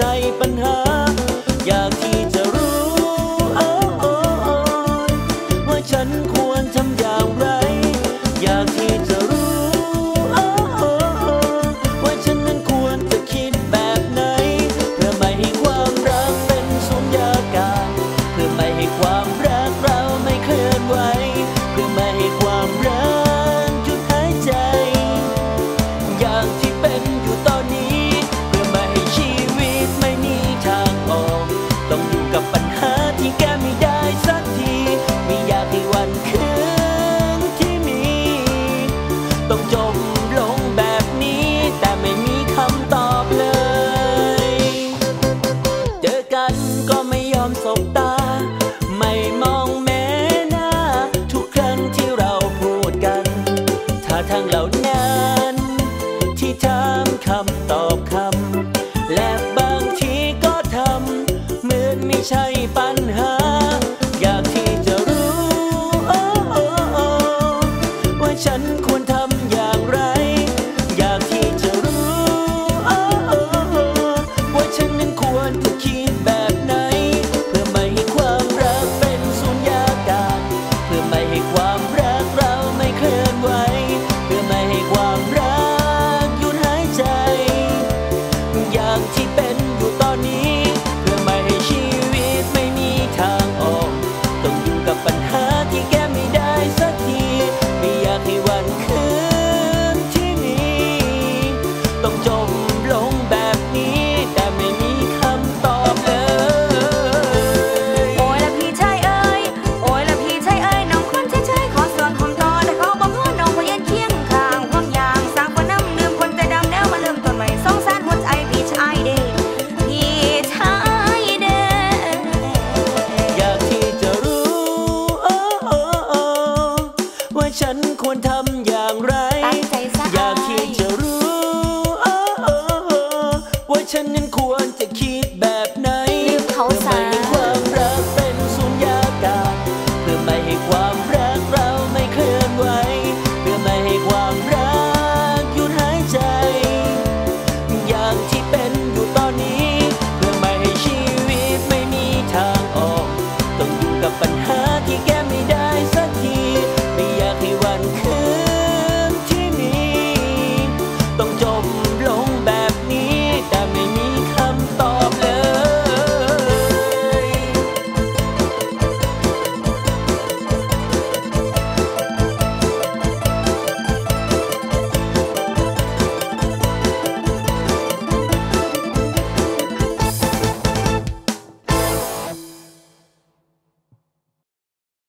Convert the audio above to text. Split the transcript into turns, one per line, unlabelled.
já ต้องจมลงแบบนี้ แต่ไม่มีคำตอบเลย เจอกันก็ไม่ยอมสบตา ไม่มองแม้หน้า ทุกครั้งที่เราพูดกันถ้าทางเหล่านั้น ที่ถามคำตอบคำและบางทีก็ทำเหมือนไม่ใช่ 好惨